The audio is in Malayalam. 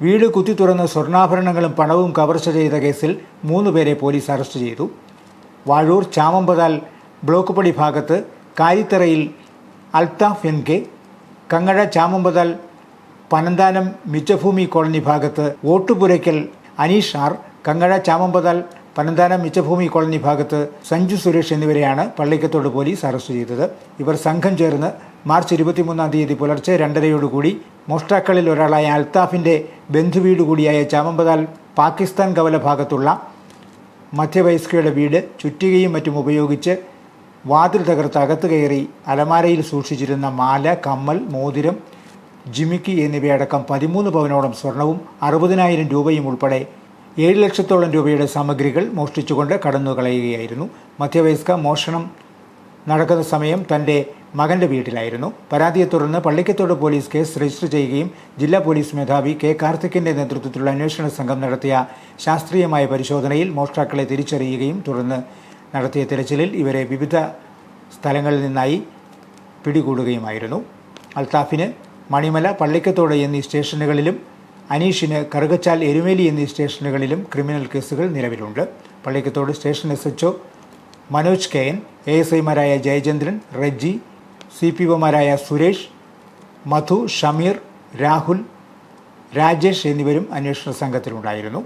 വീട് കുത്തി തുറന്ന് സ്വർണാഭരണങ്ങളും പണവും കവർച്ച ചെയ്ത കേസിൽ മൂന്ന് പേരെ പോലീസ് അറസ്റ്റ് ചെയ്തു. വാഴൂർ ചാമമ്പതാൽ ബ്ലോക്ക് പടി ഭാഗത്ത് കാരിത്തറയിൽ അൽത്താഫ് എൻ കെ കങ്ങഴ ചാമമ്പതാൽ പനന്താനം മിച്ചഭൂമി കോളനി ഭാഗത്ത് വോട്ടുപുരയ്ക്കൽ അനീഷ് ആർ കങ്ങഴ ചാമമ്പതാൽ പനന്താനം മിച്ചഭൂമി കോളനി ഭാഗത്ത് സഞ്ജു സുരേഷ് എന്നിവരെയാണ് പള്ളിക്കത്തോട് പോലീസ് അറസ്റ്റ് ചെയ്തത്. ഇവർ സംഘം ചേർന്ന് മാർച്ച് ഇരുപത്തിമൂന്നാം തീയതി പുലർച്ചെ രണ്ടരയോടുകൂടി മോഷ്ടാക്കളിൽ ഒരാളായ അൽത്താഫിന്റെ ബന്ധുവീട് കൂടിയായ ചാമമ്പതാൽ പാകിസ്ഥാൻ കവല ഭാഗത്തുള്ള മധ്യവയസ്കയുടെ വീട് ചുറ്റികയും മറ്റും ഉപയോഗിച്ച് വാതിൽ തകർത്ത് അകത്ത് കയറി അലമാരയിൽ സൂക്ഷിച്ചിരുന്ന മാല കമ്മൽ മോതിരം ജിമിക്കി എന്നിവയടക്കം പതിമൂന്ന് പവനോളം സ്വർണവും അറുപതിനായിരം രൂപയും ഉൾപ്പെടെ ഏഴ് ലക്ഷത്തോളം രൂപയുടെ സാമഗ്രികൾ മോഷ്ടിച്ചുകൊണ്ട് കടന്നു കളയുകയായിരുന്നു മധ്യവയസ്ക മോഷണം നടക്കുന്ന സമയം തന്റെ മകന്റെ വീട്ടിലായിരുന്നു. പരാതിയെ തുടർന്ന് പള്ളിക്കത്തോട് പോലീസ് കേസ് രജിസ്റ്റർ ചെയ്യുകയും ജില്ലാ പോലീസ് മേധാവി കെ കാർത്തിക്കിന്റെ നേതൃത്വത്തിലുള്ള അന്വേഷണ സംഘം നടത്തിയ ശാസ്ത്രീയമായ പരിശോധനയിൽ മോഷ്ടാക്കളെ തിരിച്ചറിയുകയും തുടർന്ന് നടത്തിയ തിരച്ചിലിൽ ഇവരെ വിവിധ സ്ഥലങ്ങളിൽ നിന്നായി പിടികൂടുകയുമായിരുന്നു. അൽത്താഫിന് മണിമല പള്ളിക്കത്തോട് എന്നീ സ്റ്റേഷനുകളിലും അനീഷിന് കറുകച്ചാൽ എരുമേലി എന്നീ സ്റ്റേഷനുകളിലും ക്രിമിനൽ കേസുകൾ നിലവിലുണ്ട്. Pallikkathodu station S H Manoj K N A S ഐമാരായ ജയചന്ദ്രൻ റെജി സി പി ഒമാരായ സുരേഷ് മധു ഷമീർ രാഹുൽ രാജേഷ് എന്നിവരും അന്വേഷണ സംഘത്തിലുണ്ടായിരുന്നു